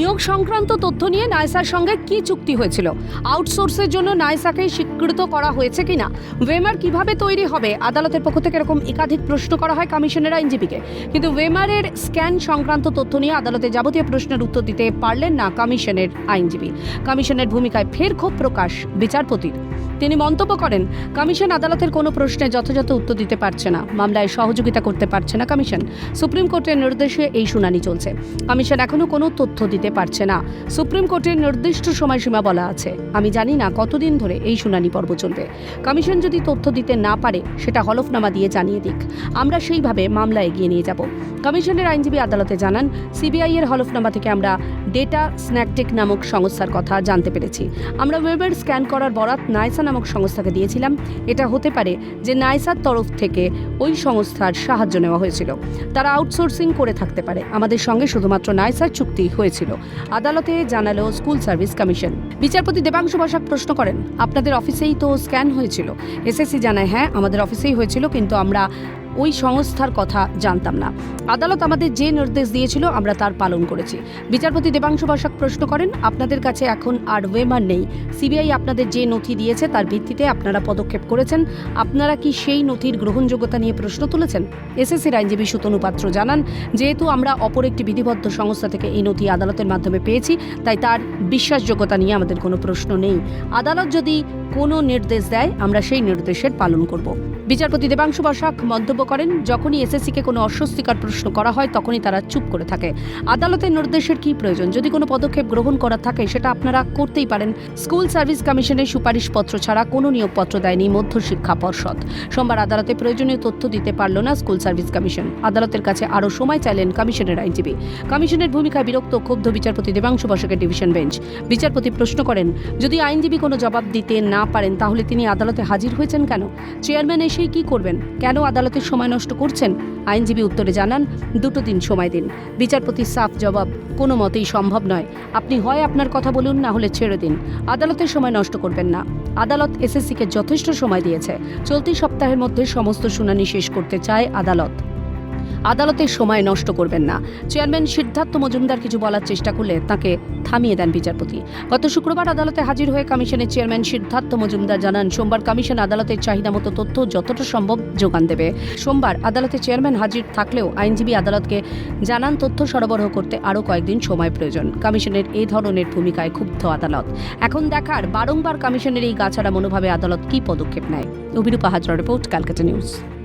নিয়োগ সংক্রান্ত তথ্য নিয়ে নাইসার সঙ্গে কি চুক্তি হয়েছিল? আউটসোর্সের জন্য নাইসাকে স্বীকৃত করা হয়েছে কিনা? ওয়েমার কীভাবে তৈরি হবে? আদালতের পক্ষ থেকে এরকম একাধিক প্রশ্ন করা হয় কমিশনের আইনজীবীকে। কিন্তু ওয়েমারের স্ক্যান সংক্রান্ত তথ্য নিয়ে আদালতে যাবতীয় প্রশ্নের উত্তর দিতে পারলেন না কমিশনের আইনজীবী। কমিশনের ভূমিকায় ফের ক্ষোভ প্রকাশ বিচারপতির। তিনি মন্তব্য করেন, কমিশন আদালতের কোনো প্রশ্নে যথাযথ উত্তর দিতে পারছে না, মামলায় সহযোগিতা করতে পারছে না কমিশন। সুপ্রিম কোর্টের নির্দেশে এই শুনানি চলছে। কমিশন এখনও কোনো তথ্য দিতে পারছে না। সুপ্রিম কোর্টের নির্দিষ্ট সময়সীমা বলা আছে। আমি জানি না কতদিন ধরে এই শুনানি পর্ব চলবে। কমিশন যদি তথ্য দিতে না পারে, সেটা হলফনামা দিয়ে জানিয়ে দিক। আমরা সেইভাবে মামলা এগিয়ে নিয়ে যাব। কমিশনের আইনজীবী আদালতে জানান, সিবিআই এর হলফনামা থেকে আমরা ডেটা স্ন্যাকটেক নামক সংস্থার কথা জানতে পেরেছি। আমরা ওয়েবের স্ক্যান করার বরাত নাইসা নামক সংস্থাকে দিয়েছিলাম। এটা হতে পারে যে নাইসার তরফ থেকে ওই সংস্থার সাহায্য নেওয়া হয়েছিল। তারা আউটসোর্সিং করে থাকতে পারে। আমাদের সঙ্গে শুধুমাত্র নাইসার চুক্তি হয়েছিল। আদালতে জানালো স্কুল সার্ভিস কমিশন। বিচারপতি দেবাংশু বসাক প্রশ্ন করেন, আপনাদের অফিসেই তো স্ক্যান হয়েছিল। এসএসসি জানায় হ্যাঁ আমাদের অফিসেই হয়েছিল, কিন্তু আমরা ওই সংস্থার কথা জানতাম না। আদালত আমাদের যে নির্দেশ দিয়েছিল, আমরা তার পালন করেছি। বিচারপতি দেবাংশু বসাক প্রশ্ন করেন, আপনাদের কাছে এখন আর ওয়েমার নেই। সিবিআই আপনাদের যে নথি দিয়েছে, তার ভিত্তিতে আপনারা পদক্ষেপ করেছেন। আপনারা কি সেই নথির গ্রহণযোগ্যতা নিয়ে প্রশ্ন তুলেছেন? এসএসসির আইনজীবী সুতনু পাত্র জানান, যেহেতু আমরা অপর একটি বিধিবদ্ধ সংস্থা থেকে এই নথি আদালতের মাধ্যমে পেয়েছি, তাই তার বিশ্বাসযোগ্যতা নিয়ে আমাদের কোনো প্রশ্ন নেই। আদালত যদি কোনো নির্দেশ দেয়, আমরা সেই নির্দেশের পালন করব। বিচারপতি দেবাংশু বসাক মন্তব্য করেন, যখনই এসএসসিকে কোনো অস্বস্তিকর প্রশ্ন করা হয়, তখনই তারা চুপ করে থাকে। আদালতের নির্দেশের কি প্রয়োজন? যদি কোনো পদক্ষেপ গ্রহণ করা থাকে, সেটা আপনারা করতেই পারেন। স্কুল সার্ভিস কমিশনের সুপারিশপত্র ছাড়া কোনো নিয়োগপত্র দেয়নি মধ্যশিক্ষা পর্ষদ। সোমবার আদালতে প্রয়োজনীয় তথ্য দিতে পারল না স্কুল সার্ভিস কমিশন। আদালতের কাছে আরও সময় চাইলেন কমিশনের আইনজীবী। কমিশনের ভূমিকায় বিরক্ত ক্ষুব্ধ বিচারপতি দেবাংশু বসাকের ডিভিশন বেঞ্চ। বিচারপতি প্রশ্ন করেন, যদি আইনজীবী কোনো জবাব দিতে না পারেন, তাহলে তিনি আদালতে হাজির হয়েছেন কেন? চেয়ারম্যান এসেই কি করবেন? কেন আদালতের সময় নষ্ট করছেন। আইনজীবী উত্তরে জানান, দুটো দিন সময় দিন। বিচারপতি সাফ জবাব, কোনো মতেই সম্ভব নয়। আপনি হয় আপনার কথা বলুন, না হলে ছেড়ে দিন। আদালতের সময় নষ্ট করবেন না। আদালত এসএসসিকে যথেষ্ট সময় দিয়েছে। চলতি সপ্তাহের মধ্যে সমস্ত শুনানি শেষ করতে চায় আদালত। আদালতের সময় নষ্ট করবেন না। চেয়ারম্যান সিদ্ধার্থ মজুমদার কিছু বলার চেষ্টা করলে তাকে থামিয়ে দেন বিচারপতি। গত শুক্রবার আদালতে হাজির হয়ে কমিশনের চেয়ারম্যান সিদ্ধার্থ মজুমদার জানান, সোমবার কমিশন আদালতের চাহিদা মতো তথ্য যতটা সম্ভব যোগান দেবে। সোমবার আদালতে চেয়ারম্যান হাজির থাকলেও আইনজীবী আদালতকে জানান, তথ্য সরবরাহ করতে আরও কয়েকদিন সময় প্রয়োজন। কমিশনের এই ধরনের ভূমিকায় ক্ষুব্ধ আদালত। এখন দেখার বারংবার কমিশনের এই গাছাড়া মনোভাবে আদালত কী পদক্ষেপ নেয়। Abhirupa Hazra report, Calcutta news.